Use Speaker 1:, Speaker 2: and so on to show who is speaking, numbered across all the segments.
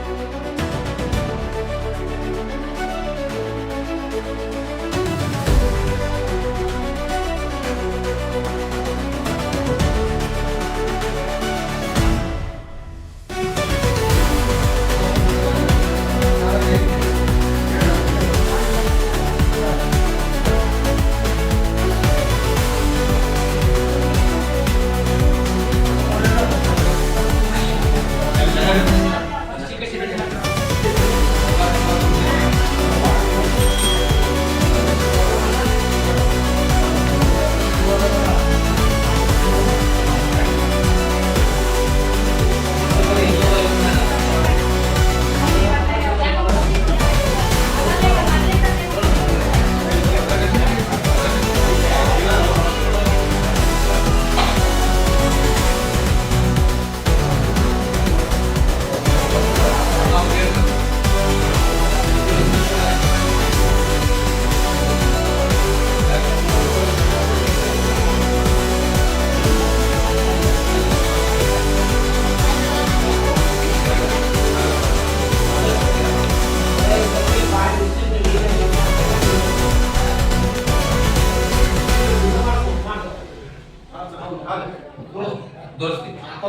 Speaker 1: thank you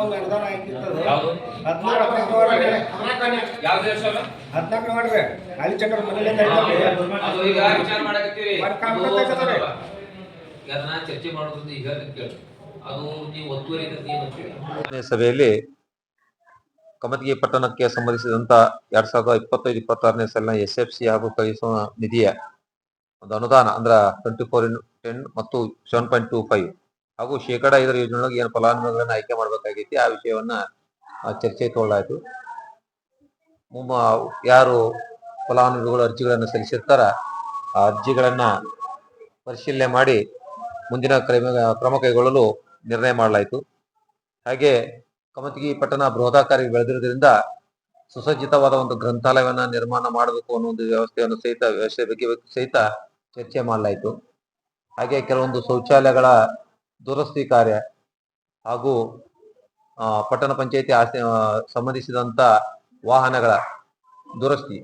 Speaker 1: ಒಂದು ಅನುದಾನ ಹದಿನಾರು ಹದಿನಾಲ್ಕು ಹದಿನಾಲ್ಕು ಅಲ್ಲಿ
Speaker 2: ಈಗ ವಿಚಾರ ಅದನ್ನ ಚರ್ಚೆ ಮಾಡೋದ್ರಿಂದ ಈಗ ಕೇಳಿ. ಅದು ನೀವು ಒತ್ತುವರಿ
Speaker 3: ಸಭೆಯಲ್ಲಿ ಕಮತಗಿ ಪಟ್ಟಣಕ್ಕೆ ಸಂಬಂಧಿಸಿದಂತ ಎರಡ್ ಸಾವಿರದ ಇಪ್ಪತ್ತೈದು ಇಪ್ಪತ್ತಾರನೇ ಸಾಲಿನ ಎಸ್ ಎಫ್ ಸಿ ಹಾಗೂ ಕಲಿಸುವ ನಿಧಿಯ ಒಂದು ಅನುದಾನ ಅಂದ್ರ ಟ್ವೆಂಟಿ ಫೋರ್ ಇನ್ ಟೆನ್ ಮತ್ತು ಸೆವೆನ್ ಪಾಯಿಂಟ್ ಟೂ ಫೈವ್ ಹಾಗೂ ಶೇಕಡ ಐದರ ಯೋಜನೆಯೊಳಗೆ ಏನು ಫಲಾನುಭವಿಗಳನ್ನ ಆಯ್ಕೆ ಮಾಡಬೇಕಾಗೈತಿ ಆ ವಿಷಯವನ್ನ ಆ, ಚರ್ಚೆಗೆ ತಗೊಳ್ಳಾಯ್ತು ಮುಮ್ಮ ಯಾರು ಫಲಾನುಭವಿಗಳು ಅರ್ಜಿಗಳನ್ನು ಸಲ್ಲಿಸಿರ್ತಾರ ಆ ಅರ್ಜಿಗಳನ್ನ ಪರಿಶೀಲನೆ ಮಾಡಿ ಮುಂದಿನ ಕ್ರಮ ಕ್ರಮ ಕೈಗೊಳ್ಳಲು ನಿರ್ಣಯ ಮಾಡಲಾಯಿತು. ಹಾಗೆ ಕಮತಗಿ ಪಟ್ಟಣ ಬೃಹದಾಕಾರಿ ಬೆಳೆದಿರೋದ್ರಿಂದ ಸುಸಜ್ಜಿತವಾದ ಒಂದು ಗ್ರಂಥಾಲಯವನ್ನ ನಿರ್ಮಾಣ ಮಾಡಬೇಕು ಅನ್ನೋ ಒಂದು ವ್ಯವಸ್ಥೆಯನ್ನು ಸಹಿತ ವ್ಯವಸ್ಥೆ ಬಗ್ಗೆ ಸಹಿತ ಚರ್ಚೆ ಮಾಡಲಾಯಿತು. ಹಾಗೆ ಕೆಲವೊಂದು ಶೌಚಾಲಯಗಳ ದುರಸ್ತಿ ಕಾರ್ಯ ಹಾಗೂ ಪಟ್ಟಣ ಪಂಚಾಯತಿ ಆಸ್ತಿ ಸಂಬಂಧಿಸಿದಂತ ವಾಹನಗಳ ದುರಸ್ತಿ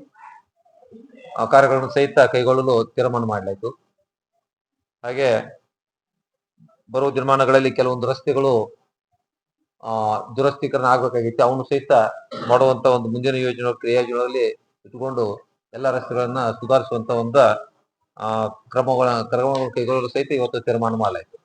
Speaker 3: ಕಾರ್ಯಗಳನ್ನು ಸಹಿತ ಕೈಗೊಳ್ಳಲು ತೀರ್ಮಾನ ಮಾಡಲಾಯಿತು. ಹಾಗೆ ಬರುವ ದಿನಮಾನಗಳಲ್ಲಿ ಕೆಲವೊಂದು ರಸ್ತೆಗಳು ದುರಸ್ತೀಕರಣ ಆಗ್ಬೇಕಾಗಿತ್ತು. ಅವನು ಸಹಿತ ಮಾಡುವಂತ ಒಂದು ಮುಂದಿನ ಯೋಜನೆ ಕ್ರಿಯಾಯೋಜನೆಯಲ್ಲಿ ಇಟ್ಟುಕೊಂಡು ಎಲ್ಲ ರಸ್ತೆಗಳನ್ನ ಸುಧಾರಿಸುವಂತ ಒಂದು ಕ್ರಮಗಳ, ಕ್ರಮಗಳು ಕೈಗೊಳ್ಳಲು ಸಹಿತ ಇವತ್ತು ತೀರ್ಮಾನ ಮಾಡಲಾಯಿತು.